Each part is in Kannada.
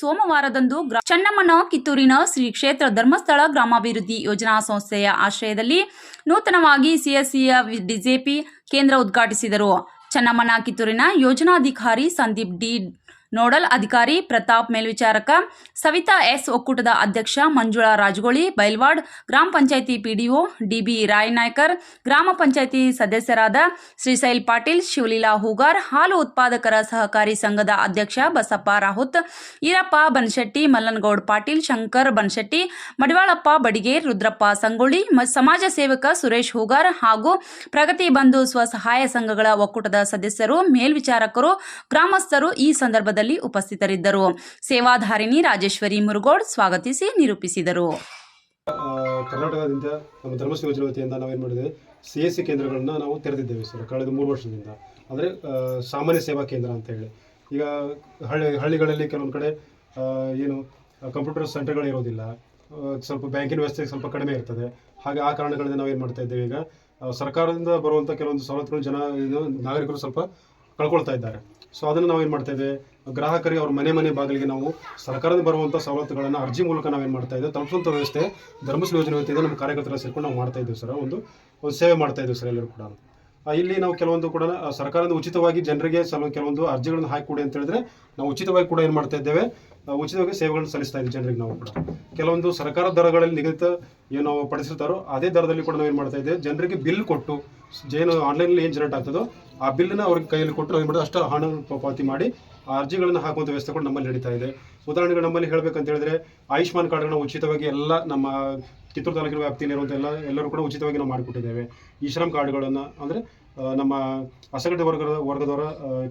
ಸೋಮವಾರದಂದು ಚನ್ನಮ್ಮನ ಕಿತ್ತೂರಿನ ಶ್ರೀ ಕ್ಷೇತ್ರ ಧರ್ಮಸ್ಥಳ ಗ್ರಾಮಾಭಿವೃದ್ಧಿ ಯೋಜನಾ ಸಂಸ್ಥೆಯ ಆಶ್ರಯದಲ್ಲಿ ನೂತನವಾಗಿ ಸಿಎಸ್ಸಿಯ ಡಿಜೆಪಿ ಕೇಂದ್ರ ಉದ್ಘಾಟಿಸಿದರು. ಚನ್ನಮ್ಮನ ಕಿತ್ತೂರಿನ ಯೋಜನಾಧಿಕಾರಿ ಸಂದೀಪ್ ಡಿ ನೋಡಲ್ ಅಧಿಕಾರಿ ಪ್ರತಾಪ್ ಮೇಲ್ವಿಚಾರಕ, ಸವಿತಾ ಎಸ್ ಒಕ್ಕೂಟದ ಅಧ್ಯಕ್ಷ ಮಂಜುಳಾ ರಾಜಗೋಳಿ, ಬೈಲ್ವಾಡ್ ಗ್ರಾಮ ಪಂಚಾಯಿತಿ ಪಿಡಿಒ ಡಿಬಿ ರಾಯನಾಯ್ಕರ್, ಗ್ರಾಮ ಪಂಚಾಯಿತಿ ಸದಸ್ಯರಾದ ಶ್ರೀಶೈಲ್ ಪಾಟೀಲ್, ಶಿವಲೀಲಾ ಹೂಗಾರ್, ಹಾಲು ಉತ್ಪಾದಕರ ಸಹಕಾರಿ ಸಂಘದ ಅಧ್ಯಕ್ಷ ಬಸಪ್ಪ ರಾಹುತ್, ಈರಪ್ಪ ಬನಶೆಟ್ಟಿ, ಮಲ್ಲನಗೌಡ್ ಪಾಟೀಲ್, ಶಂಕರ್ ಬನಶೆಟ್ಟಿ, ಮಡಿವಾಳಪ್ಪ ಬಡಿಗೇರ್, ರುದ್ರಪ್ಪ ಸಂಗೊಳ್ಳಿ ಸಮಾಜ ಸೇವಕ ಸುರೇಶ್ ಹೂಗಾರ್ ಹಾಗೂ ಪ್ರಗತಿ ಬಂಧು ಸ್ವಸಹಾಯ ಸಂಘಗಳ ಒಕ್ಕೂಟದ ಸದಸ್ಯರು, ಮೇಲ್ವಿಚಾರಕರು, ಗ್ರಾಮಸ್ಥರು ಈ ಸಂದರ್ಭದಲ್ಲಿ ಉಪಸ್ಥಿತರಿದ್ದರು. ಸೇವಾಧಾರಿಣಿ ರಾಜೇಶ್ವರಿ ಮುರುಗೋಡ್ ಸ್ವಾಗತಿಸಿ ನಿರೂಪಿಸಿದರು. ಕರ್ನಾಟಕದಿಂದ ನಮ್ಮ ಧರ್ಮಸ್ಥಳ ನಾವೇನು ಮಾಡಿದ್ದೇವೆ ಸಿ ಎಸ್ ಸಿ ಕೇಂದ್ರಗಳನ್ನ ನಾವು ತೆರೆದಿದ್ದೇವೆ ಸರ್, ಕಳೆದ ಮೂರು ವರ್ಷದಿಂದ. ಅಂದರೆ ಸಾಮಾನ್ಯ ಸೇವಾ ಕೇಂದ್ರ ಅಂತ ಹೇಳಿ. ಈಗ ಹಳ್ಳಿ, ಹಳ್ಳಿಗಳಲ್ಲಿ ಕೆಲವೊಂದು ಕಡೆ ಏನು, ಕಂಪ್ಯೂಟರ್ ಸೆಂಟರ್ಗಳು ಇರೋದಿಲ್ಲ ಸ್ವಲ್ಪ ಬ್ಯಾಂಕಿನ ವ್ಯವಸ್ಥೆ ಸ್ವಲ್ಪ ಕಡಿಮೆ ಇರ್ತದೆ. ಹಾಗೆ ಆ ಕಾರಣಗಳಿಂದ ನಾವೇನು ಮಾಡ್ತಾ ಇದ್ದೇವೆ ಈಗ ಸರ್ಕಾರದಿಂದ ಬರುವಂಥ ಕೆಲವೊಂದು ಸವಲತ್ತುಗಳು ಜನ ನಾಗರಿಕರು ಸ್ವಲ್ಪ ಕಳ್ಕೊಳ್ತಾ ಇದ್ದಾರೆ. ಸೊ ಅದನ್ನು ಏನು ಮಾಡ್ತಾ ಇದ್ದೇವೆ ಗ್ರಾಹಕರಿಗೆ ಅವ್ರ ಮನೆ ಮನೆ ಬಾಗಿಲಿಗೆ ನಾವು ಸರ್ಕಾರದಿಂದ ಬರುವಂಥ ಸವಲತ್ತುಗಳನ್ನು ಅರ್ಜಿ ಮೂಲಕ ನಾವು ಏನು ಮಾಡ್ತಾ ಇದ್ದೇವೆ ತಲುಪಿಸುವಂಥ ವ್ಯವಸ್ಥೆ, ಧರ್ಮಸ್ಥಳ ಯೋಜನೆ ಇದೆ, ನಮ್ಮ ಕಾರ್ಯಕರ್ತರ ಸೇರ್ಕೊಂಡು ನಾವು ಮಾಡ್ತಾ ಇದ್ದೇವೆ ಸರ್. ಒಂದು ಒಂದು ಸೇವೆ ಮಾಡ್ತಾ ಇದ್ದೇವೆ ಸರ್ ಎಲ್ಲರೂ ಕೂಡ. ಇಲ್ಲಿ ನಾವು ಕೆಲವೊಂದು ಕೂಡ ಸರ್ಕಾರದಿಂದ ಉಚಿತವಾಗಿ ಜನರಿಗೆ ಸಲ, ಕೆಲವೊಂದು ಅರ್ಜಿಗಳನ್ನು ಹಾಕಿಕೊಡಿ ಅಂತ ಹೇಳಿದ್ರೆ ನಾವು ಉಚಿತವಾಗಿ ಕೂಡ ಏನು ಮಾಡ್ತಾ ಇದ್ದೇವೆ? ಉಚಿತವಾಗಿ ಸೇವೆಗಳನ್ನು ಸಲ್ಲಿಸ್ತಾ ಇದ್ದೀವಿ ಜನರಿಗೆ ನಾವು ಕೂಡ. ಕೆಲವೊಂದು ಸರ್ಕಾರ ದರಗಳಲ್ಲಿ ನಿಗದಿತ ಏನು ನಾವು ಪಡಿಸಿರ್ತಾರೋ, ಅದೇ ದರದಲ್ಲಿ ಕೂಡ ನಾವು ಏನು ಮಾಡ್ತಾ ಇದ್ದೇವೆ? ಜನರಿಗೆ ಬಿಲ್ ಕೊಟ್ಟು ಏನು ಆನ್ಲೈನಲ್ಲಿ ಏನು ಜನರೇಟ್ ಆಗ್ತದೋ ಆ ಬಿಲ್ಲನ್ನು ಅವ್ರಿಗೆ ಕೈಯಲ್ಲಿ ಕೊಟ್ಟು ನಾವು ಏನು ಮಾಡೋದು ಅಷ್ಟು ಹಣ ಪಾವತಿ ಮಾಡಿ ಆ ಅರ್ಜಿಗಳನ್ನು ಹಾಕುವಂಥ ವ್ಯವಸ್ಥೆ ಕೂಡ ನಮ್ಮಲ್ಲಿ ನಡೀತಾ ಇದೆ. ಉದಾಹರಣೆಗೆ ನಮ್ಮಲ್ಲಿ ಹೇಳಬೇಕಂತ ಹೇಳಿದ್ರೆ ಆಯುಷ್ಮಾನ್ ಕಾರ್ಡ್ಗಳನ್ನ ಉಚಿತವಾಗಿ ಎಲ್ಲ ನಮ್ಮ ಕಿತ್ತೂರು ತಾಲೂಕಿನ ವ್ಯಾಪ್ತಿಯಲ್ಲಿರುವಂಥ ಎಲ್ಲ ಎಲ್ಲರೂ ಕೂಡ ಉಚಿತವಾಗಿ ನಾವು ಮಾಡಿಕೊಟ್ಟಿದ್ದೇವೆ. ಈ ಶ್ರಮ್ ಕಾರ್ಡ್ಗಳನ್ನು ಅಂದರೆ ನಮ್ಮ ಅಸಂಘಟಿತ ವರ್ಗದ ವರ್ಗದವರ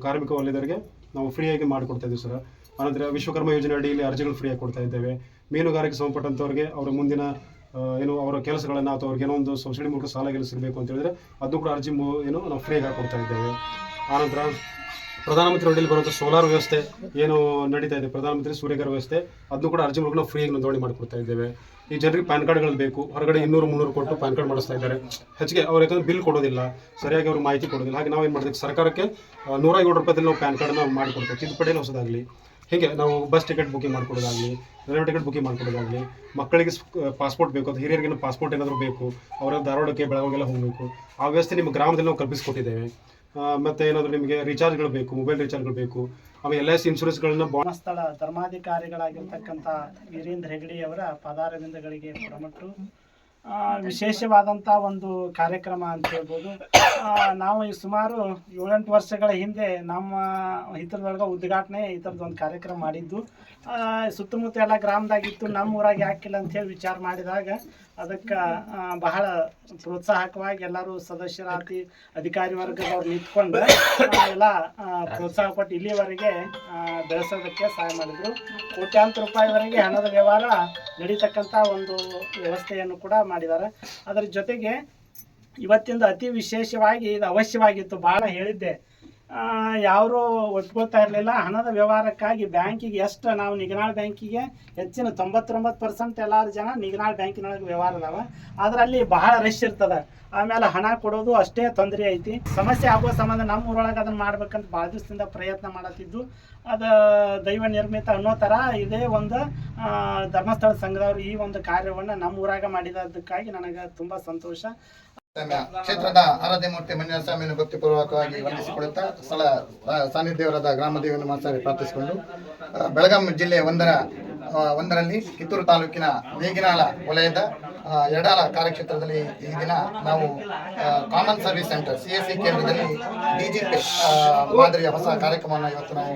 ಕಾರ್ಮಿಕ ವಲಯದವರಿಗೆ ನಾವು ಫ್ರೀಯಾಗಿ ಮಾಡಿಕೊಡ್ತಾ ಇದ್ದೀವಿ ಸರ್. ಆನಂತರ ವಿಶ್ವಕರ್ಮ ಯೋಜನೆ ಅಡಿಯಲ್ಲಿ ಅರ್ಜಿಗಳು ಫ್ರೀಯಾಗಿ ಕೊಡ್ತಾ ಇದ್ದೇವೆ. ಮೀನುಗಾರಿಕೆ ಸಂಬಂಧಪಟ್ಟಂಥವ್ರಿಗೆ ಅವರ ಮುಂದಿನ ಏನು ಅವರ ಕೆಲಸಗಳನ್ನು ಅಥವಾ ಅವ್ರಿಗೆ ಏನೋ ಒಂದು ಸಬ್ಸಿಡಿ ಮೂಲಕ ಸಾಲ ಗೆಲ್ಲ ಸಿಗಬೇಕು ಅಂತ ಹೇಳಿದ್ರೆ ಅದು ಕೂಡ ಅರ್ಜಿ ಏನು ನಾವು ಫ್ರೀಯಾಗಿ ಹಾಕೊಡ್ತಾ ಇದ್ದೇವೆ. ಆನಂತರ ಪ್ರಧಾನಮಂತ್ರಿ ಅಡಿಯಲ್ಲಿ ಬರುವಂಥ ಸೋಲಾರ್ ವ್ಯವಸ್ಥೆ ಏನು ನಡೀತಾ ಇದೆ, ಪ್ರಧಾನಮಂತ್ರಿ ಸೂರ್ಯಗರ ವ್ಯವಸ್ಥೆ ಅದನ್ನು ಕೂಡ ಅರ್ಜಿ ಮೂಲಕ ನಾವು ಫ್ರೀಯಾಗಿ ನೋಂದಣಿ ಮಾಡಿಕೊಡ್ತಾ ಇದ್ದೇವೆ. ಈ ಜನರಿಗೆ ಪ್ಯಾನ್ ಕಾರ್ಡ್ಗಳು ಬೇಕು, ಹೊರಗಡೆ ಇನ್ನೂರು, ಮುನ್ನೂರು ಕೊಟ್ಟು ಪ್ಯಾನ್ ಕಾರ್ಡ್ ಮಾಡಿಸ್ತಾ ಇದ್ದಾರೆ. ಹೆಚ್ಚಿಗೆ ಅವ್ರು ಯಾಕಂದ್ರೆ ಬಿಲ್ ಕೊಡೋದಿಲ್ಲ, ಸರಿಯಾಗಿ ಅವ್ರಿಗೆ ಮಾಹಿತಿ ಕೊಡೋದಿಲ್ಲ. ಹಾಗೆ ನಾವು ಏನು ಮಾಡ್ತೀವಿ ಸರ್ಕಾರಕ್ಕೆ ನೂರ ಏಳು ರೂಪಾಯಿದಲ್ಲಿ ನಾವು ಪ್ಯಾನ್ ಕಾರ್ಡ್ನ ಮಾಡಿಕೊಡ್ತೇವೆ. ತಿದ್ದುಪಡಿಯಲ್ಲಿ ಹೊಸದಾಗಲಿ. ಹೀಗೆ ನಾವು ಬಸ್ ಟಿಕೆಟ್ ಬುಕಿಂಗ್ ಮಾಡ್ಕೊಡೋದಾಗಲಿ ರೈಲ್ವೆ ಟಿಕೆಟ್ ಬುಕಿಂಗ್ ಮಾಡ್ಕೊಡೋದಾಗಲಿ, ಮಕ್ಕಳಿಗೆ ಪಾಸ್ಪೋರ್ಟ್ ಬೇಕು ಅಥವಾ ಹಿರಿಯರಿಗೆ ಪಾಸ್ಪೋರ್ಟ್ ಏನಾದರೂ ಬೇಕು, ಅವರ ಧಾರವಾಡಕ್ಕೆ ಬೆಳಗಾವಿಗೆಲ್ಲ ಹೋಗಬೇಕು, ಆ ವ್ಯವಸ್ಥೆ ನಿಮ್ಮ ಗ್ರಾಮದಲ್ಲಿ ನಾವು ಕಲ್ಪಿಸ್ಕೊಟ್ಟಿದ್ದೇವೆ. ಮತ್ತು ಏನಾದರೂ ನಿಮಗೆ ರೀಚಾರ್ಜ್ಗಳು ಬೇಕು ಮೊಬೈಲ್ ರಿಚಾರ್ಜ್ಗಳು ಬೇಕು, ಆಮೇಲೆ ಎಲ್ ಐ ಸಿ ಇನ್ಶೂರೆನ್ಸ್ಗಳನ್ನ ಧರ್ಮಾಧಿಕಾರಿಗಳಾಗಿರ್ತಕ್ಕಂಥ ವೀರೇಂದ್ರ ಹೆಗಡೆಯವರ ಪದಾರದಿಂದಗಳಿಗೆ ಪುರಮಟ್ಟು ವಿಶೇಷವಾದಂಥ ಒಂದು ಕಾರ್ಯಕ್ರಮ ಅಂತ ಹೇಳ್ಬೋದು. ನಾವು ಈ ಸುಮಾರು ಏಳೆಂಟು ವರ್ಷಗಳ ಹಿಂದೆ ನಮ್ಮ ಹಿತರದೊಳಗೆ ಉದ್ಘಾಟನೆ ಈ ಥರದ್ದು ಒಂದು ಕಾರ್ಯಕ್ರಮ ಮಾಡಿದ್ದು. ಸುತ್ತಮುತ್ತ ಎಲ್ಲ ಗ್ರಾಮದಾಗಿತ್ತು ನಮ್ಮ ಊರಾಗ ಯಾಕಿಲ್ಲ ಅಂತೇಳಿ ವಿಚಾರ ಮಾಡಿದಾಗ ಅದಕ್ಕೆ ಬಹಳ ಪ್ರೋತ್ಸಾಹಕವಾಗಿ ಎಲ್ಲರೂ ಸದಸ್ಯರಾತಿ ಅಧಿಕಾರಿ ವರ್ಗದವ್ರು ನಿಂತ್ಕೊಂಡು ಎಲ್ಲ ಪ್ರೋತ್ಸಾಹ ಕೊಟ್ಟು ಇಲ್ಲಿವರೆಗೆ ಬೆಳೆಸೋದಕ್ಕೆ ಸಹಾಯ ಮಾಡಿದ್ರು. ಕೋಟ್ಯಾಂತರ ರೂಪಾಯಿವರೆಗೆ ಹಣದ ವ್ಯವಹಾರ ನಡೀತಕ್ಕಂಥ ಒಂದು ವ್ಯವಸ್ಥೆಯನ್ನು ಕೂಡ ಮಾಡಿದ್ದಾರೆ. ಅದರ ಜೊತೆಗೆ ಇವತ್ತಿಂದ ಅತಿ ವಿಶೇಷವಾಗಿ ಇದು ಅವಶ್ಯವಾಗಿತ್ತು ಭಾಳ ಹೇಳಿದ್ದೆ. ಯಾರು ಒಪ್ಕೋತಾ ಇರಲಿಲ್ಲ. ಹಣದ ವ್ಯವಹಾರಕ್ಕಾಗಿ ಬ್ಯಾಂಕಿಗೆ ಎಷ್ಟು ನಾವು ನಿಗನಾಳ್ ಬ್ಯಾಂಕಿಗೆ ಹೆಚ್ಚಿನ ತೊಂಬತ್ತೊಂಬತ್ತು ಪರ್ಸೆಂಟ್ ಎಲ್ಲಾರು ಜನ ನಿಗನಾಳ್ ಬ್ಯಾಂಕಿನೊಳಗೆ ವ್ಯವಹಾರ ಅದಾವ. ಅದರಲ್ಲಿ ಬಹಳ ರಶ್ ಇರ್ತದೆ. ಆಮೇಲೆ ಹಣ ಕೊಡೋದು ಅಷ್ಟೇ ತೊಂದರೆ ಐತಿ. ಸಮಸ್ಯೆ ಆಗೋ ಸಂಬಂಧ ನಮ್ಮ ಊರೊಳಗೆ ಅದನ್ನು ಮಾಡ್ಬೇಕಂತ ಭಾಳ ದಿವಸದಿಂದ ಪ್ರಯತ್ನ ಮಾಡತ್ತಿದ್ದು. ಅದು ದೈವ ನಿರ್ಮಿತ ಅನ್ನೋ ಥರ ಇದೇ ಒಂದು ಧರ್ಮಸ್ಥಳ ಸಂಘದವರು ಈ ಒಂದು ಕಾರ್ಯವನ್ನು ನಮ್ಮ ಊರಾಗ ಮಾಡಿದ್ದಕ್ಕಾಗಿ ನನಗೆ ತುಂಬ ಸಂತೋಷ. ಸ್ವಾಮಿಯ ಕ್ಷೇತ್ರದ ಆರಾಧ್ಯ ಮೂರ್ತಿ ಮಂಜುನಾಥ ಸ್ವಾಮಿಯನ್ನು ಭಕ್ತಿಪೂರ್ವಕವಾಗಿ ವಂದಿಸಿಕೊಳ್ಳುತ್ತಾ ಸ್ಥಳ ಸಾನ್ನಿಧ್ಯವರಾದ ಗ್ರಾಮ ದೇವಿಯನ್ನು ಮಾತಾಡಿ ಪ್ರಾರ್ಥಿಸಿಕೊಂಡು ಬೆಳಗಾಂ ಜಿಲ್ಲೆ ಒಂದರ ಒಂದರಲ್ಲಿ ಕಿತ್ತೂರು ತಾಲೂಕಿನ ನೇಗಿನಾಳ ವಲಯದ ಯಡಾಲ ಕಾರ್ಯಕ್ಷೇತ್ರದಲ್ಲಿ ಈ ದಿನ ನಾವು common service centre C S C ಕೇಂದ್ರದಲ್ಲಿ ಡಿಜಿಪಿ ಮಾದರಿಯ ಹೊಸ ಕಾರ್ಯಕ್ರಮವನ್ನು ಇವತ್ತು ನಾವು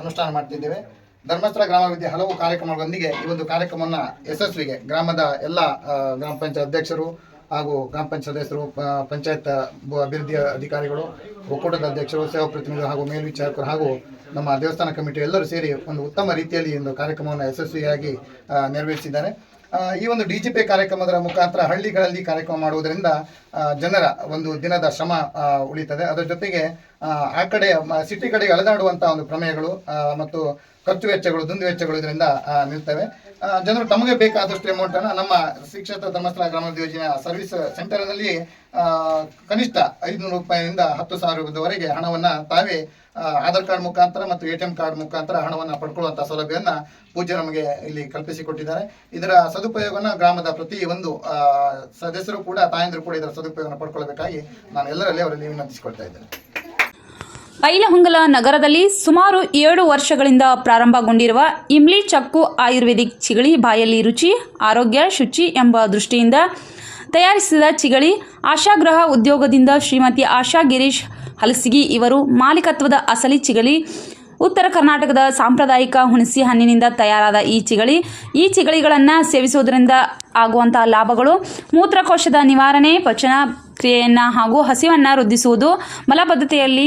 ಅನುಷ್ಠಾನ ಮಾಡ್ತಿದ್ದೇವೆ. ಧರ್ಮಸ್ಥಳ ಗ್ರಾಮಾಭಿವೃದ್ಧಿ ಹಲವು ಕಾರ್ಯಕ್ರಮಗಳೊಂದಿಗೆ ಈ ಒಂದು ಕಾರ್ಯಕ್ರಮವನ್ನು ಯಶಸ್ವಿಗೆ ಗ್ರಾಮದ ಎಲ್ಲ ಗ್ರಾಮ ಪಂಚಾಯತ್ ಅಧ್ಯಕ್ಷರು ಹಾಗೂ ಗ್ರಾಮ ಪಂಚಾಯತ್ ಸದಸ್ಯರು ಪಂಚಾಯತ್ ಅಭಿವೃದ್ಧಿ ಅಧಿಕಾರಿಗಳು, ಒಕ್ಕೂಟದ ಅಧ್ಯಕ್ಷರು, ಸೇವಾ ಪ್ರತಿನಿಧಿಗಳು ಹಾಗೂ ಮೇಲ್ವಿಚಾರಕರು ಹಾಗೂ ನಮ್ಮ ದೇವಸ್ಥಾನ ಕಮಿಟಿ ಎಲ್ಲರೂ ಸೇರಿ ಒಂದು ಉತ್ತಮ ರೀತಿಯಲ್ಲಿ ಒಂದು ಕಾರ್ಯಕ್ರಮವನ್ನು ಯಶಸ್ವಿಯಾಗಿ ನೆರವೇರಿಸಿದ್ದಾರೆ. ಈ ಒಂದು ಡಿ ಜಿ ಪಿ ಕಾರ್ಯಕ್ರಮದ ಮುಖಾಂತರ ಹಳ್ಳಿಗಳಲ್ಲಿ ಕಾರ್ಯಕ್ರಮ ಮಾಡುವುದರಿಂದ ಜನರ ಒಂದು ದಿನದ ಶ್ರಮ ಉಳಿತದೆ. ಅದರ ಜೊತೆಗೆ ಆ, ಕಡೆ ಸಿಟಿ ಕಡೆಗೆ ಅಲೆದಾಡುವಂತಹ ಒಂದು ಪ್ರಮೇಯಗಳು ಮತ್ತು ಖರ್ಚು ವೆಚ್ಚಗಳು ದುಂದು ವೆಚ್ಚಗಳು ಇದರಿಂದ ನಿಲ್ತವೆ. ಜನರು ತಮಗೆ ಬೇಕಾದಷ್ಟು ಅಮೌಂಟ್ ಅನ್ನು ನಮ್ಮ ಶಿಕ್ಷಕ ಧರ್ಮಸ್ಥಳ ಗ್ರಾಮಾಭಿವೃದ್ಧಿ ಯೋಜನೆ ಸರ್ವಿಸ್ ಸೆಂಟರ್ನಲ್ಲಿ ಕನಿಷ್ಠ ಐದುನೂರು ರೂಪಾಯಿಯಿಂದ ಹತ್ತು ಸಾವಿರ ರೂಪಾಯಿವರೆಗೆ ಹಣವನ್ನು ತಾವೇ ಆಧಾರ್ ಕಾರ್ಡ್ ಮುಖಾಂತರ ಮತ್ತು ಎ ಟಿ ಎಂ ಕಾರ್ಡ್ ಮುಖಾಂತರ ಹಣವನ್ನು ಪಡ್ಕೊಳ್ಳುವಂಥ ಸೌಲಭ್ಯವನ್ನು ಪೂಜ್ಯ ನಮಗೆ ಇಲ್ಲಿ ಕಲ್ಪಿಸಿಕೊಟ್ಟಿದ್ದಾರೆ. ಇದರ ಸದುಪಯೋಗವನ್ನು ಗ್ರಾಮದ ಪ್ರತಿ ಒಂದು ಸದಸ್ಯರು ಕೂಡ, ತಾಯಂದಿರು ಕೂಡ ಇದರ ಸದುಪಯೋಗವನ್ನು ಪಡ್ಕೊಳ್ಬೇಕಾಗಿ ನಾನು ಎಲ್ಲರಲ್ಲಿ ಅವರಲ್ಲಿ ವಿನಂತಿಸಿಕೊಳ್ತಾ ಇದ್ದೇನೆ. ಬೈಲಹೊಂಗಲ ನಗರದಲ್ಲಿ ಸುಮಾರು ಏಳು ವರ್ಷಗಳಿಂದ ಪ್ರಾರಂಭಗೊಂಡಿರುವ ಇಮ್ಲಿ ಚಕ್ಕು ಆಯುರ್ವೇದಿಕ್ ಚಿಗಳಿ ಬಾಯಲ್ಲಿ ರುಚಿ, ಆರೋಗ್ಯ, ಶುಚಿ ಎಂಬ ದೃಷ್ಟಿಯಿಂದ ತಯಾರಿಸಿದ ಚಿಗಳಿ ಆಶಾಗ್ರಹ ಉದ್ಯೋಗದಿಂದ ಶ್ರೀಮತಿ ಆಶಾ ಗಿರೀಶ್ ಹಲಸಿಗಿ ಇವರು ಮಾಲೀಕತ್ವದ ಅಸಲಿ ಚಿಗಳಿ. ಉತ್ತರ ಕರ್ನಾಟಕದ ಸಾಂಪ್ರದಾಯಿಕ ಹುಣಸಿ ಹಣ್ಣಿನಿಂದ ತಯಾರಾದ ಈ ಚಿಗಳಿ. ಈ ಚಿಗಳಿಗಳನ್ನು ಸೇವಿಸುವುದರಿಂದ ಆಗುವಂಥ ಲಾಭಗಳು, ಮೂತ್ರಕೋಶದ ನಿವಾರಣೆ ಪಚನ ಕ್ರಿಯೆಯನ್ನು ಹಾಗೂ ಹಸಿವನ್ನು ವೃದ್ಧಿಸುವುದು, ಮಲಬದ್ಧತೆಯಲ್ಲಿ